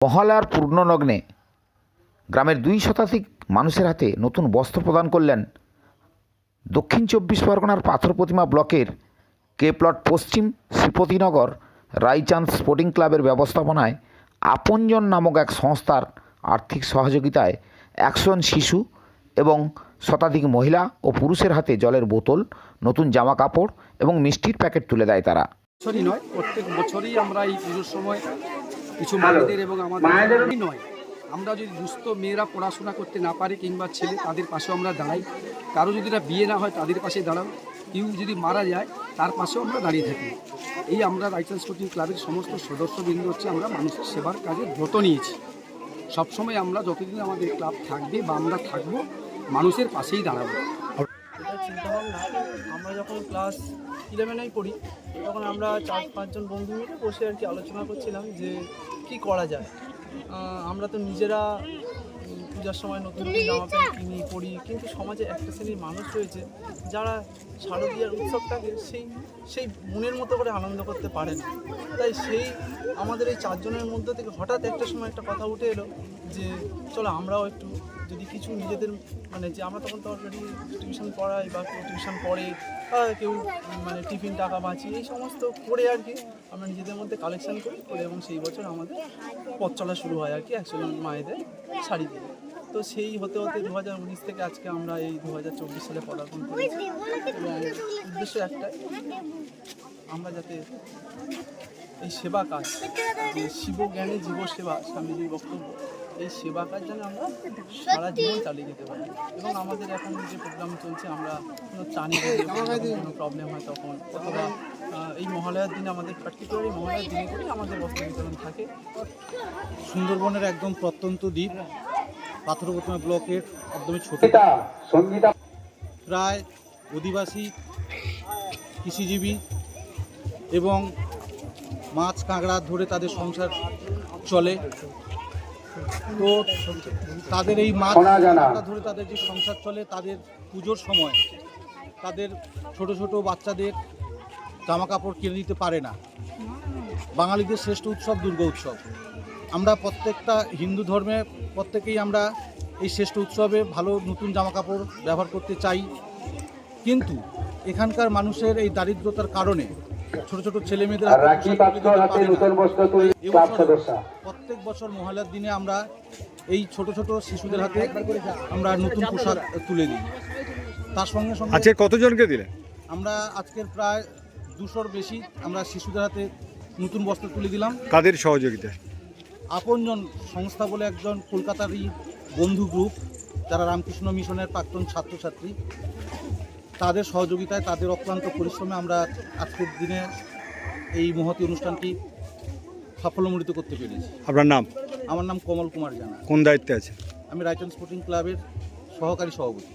মহালয়ার পূর্ণলগ্নে গ্রামের দুই শতাধিক মানুষের হাতে নতুন বস্ত্র প্রদান করলেন দক্ষিণ চব্বিশ পরগনার পাথর প্রতিমা ব্লকের কে প্লট পশ্চিম শ্রীপতিনগর রাইচাঁদ স্পোর্টিং ক্লাবের ব্যবস্থাপনায় আপনজন নামক এক সংস্থার আর্থিক সহযোগিতায় একজন শিশু এবং শতাধিক মহিলা ও পুরুষের হাতে জলের বোতল, নতুন জামা কাপড় এবং মিষ্টির প্যাকেট তুলে দেয় তারা। বছরই নয়, প্রত্যেক বছরই আমরা এই পুজোর সময় কিছু মায়েদের এবং আমাদের নয়। আমরা যদি দুস্থ মেয়েরা পড়াশোনা করতে না পারে কিংবা ছেলে তাদের পাশেও আমরা দাঁড়াই কারও যদি না বিয়ে না হয় তাদের পাশে দাঁড়াও। কেউ যদি মারা যায় তার পাশেও আমরা দাঁড়িয়ে থাকি। এই আমরা রাইটার্স স্পোর্টিং ক্লাবের সমস্ত সদস্যবৃন্দ হচ্ছে আমরা মানুষের সেবার কাজে ব্রত নিয়েছি। সবসময় আমরা যতদিন আমাদের ক্লাব থাকবে বা আমরা থাকব মানুষের পাশেই দাঁড়াবো। এটা চিন্তা ভাবনা আমরা যখন ক্লাস ইলেভেনেই পড়ি, তখন আমরা চার পাঁচজন বন্ধু মিলে বসে আর কি আলোচনা করছিলাম যে কি করা যায়। আমরা তো নিজেরা পূজার সময় নতুন নতুন জামা প্যান্ট কিনি, পরি। কিন্তু সমাজে একটা শ্রেণির মানুষ রয়েছে যারা শারদীয়ার উৎসবটাকে সেই সেই মনের মতো করে আনন্দ করতে পারে না। তাই সেই আমাদের এই চারজনের মধ্যে থেকে হঠাৎ একটা সময় একটা কথা উঠে এলো যে, চলো আমরাও একটু যদি কিছু নিজেদের মানে যে আমরা তখন তো অলরেডি টিউশন পড়াই বা কেউ টিউশন পড়ে কেউ মানে টিফিন টাকা বাঁচি এই সমস্ত করে আর কি আমরা নিজেদের মধ্যে কালেকশন করি করে এবং সেই বছর আমাদের পথ চলা শুরু হয় আর কি। একজন মায়েদের শাড়ি দিয়ে। তো সেই হতে হতে দু হাজার উনিশ থেকে আজকে আমরা এই দু হাজার চব্বিশ সালে পদার্পণ করেছি। এবং উদ্দেশ্য একটাই। আমরা যাতে এই সেবা কাজ যে শিব জ্ঞানে জীব সেবা স্বামীজির বক্তব্য এই সেবা কাজ যেন আমরা সারা জীবন চালিয়ে যেতে পারি। এবং আমাদের এখন যে প্রোগ্রাম চলছে আমরা কোনো চানি কোনো প্রবলেম হয় তখন অথবা এই মহালয়ার দিনে আমাদের পার্টিকুলারলি মহালয়ার দিনে আমাদের বস্ত্র বিতরণ থাকে। সুন্দরবনের একদম প্রত্যন্ত দ্বীপ পাথরপ্রতিমা ব্লকের একদমই ছোট। প্রায় অধিবাসী কৃষিজীবী এবং মাছ কাঁকড়া ধরে তাদের সংসার চলে। তো তাদের এই মাছ কাঁকড়া ধরে তাদের যে সংসার চলে তাদের পুজোর সময় তাদের ছোট ছোট বাচ্চাদের জামা কাপড় কিনে দিতে পারে না। বাঙালিদের শ্রেষ্ঠ উৎসব দুর্গা উৎসব। আমরা প্রত্যেকটা হিন্দু ধর্মে প্রত্যেকেই আমরা এই শ্রেষ্ঠ উৎসবে ভালো নতুন জামা কাপড় ব্যবহার করতে চাই। কিন্তু এখানকার মানুষের এই দারিদ্রতার কারণে ছোট ছোট ছেলে মেয়েদের প্রত্যেক বছর মহালয়ার দিনে আমরা এই ছোট ছোট শিশুদের হাতে আমরা নতুন পোশাক তুলে দিই। তার সঙ্গে সঙ্গে আজকে কতজনকে দিলে? আমরা আজকের প্রায় দুশোর বেশি আমরা শিশুদের হাতে নতুন বস্ত্র তুলে দিলাম। কাদের সহযোগিতা আপনজন সংস্থা বলে একজন কলকাতারই বন্ধু গ্রুপ যারা রামকৃষ্ণ মিশনের প্রাক্তন ছাত্রছাত্রী। তাদের সহযোগিতায় তাদের অক্লান্ত পরিশ্রমে আমরা আজকের দিনে এই মহতি অনুষ্ঠানটি সাফল্যমণ্ডিত করতে পেরেছি। আপনার নাম? আমার নাম কমল কুমার জানা। কোন দায়িত্বে আছে আমি রাইটন স্পোর্টিং ক্লাবের সহকারী সভাপতি।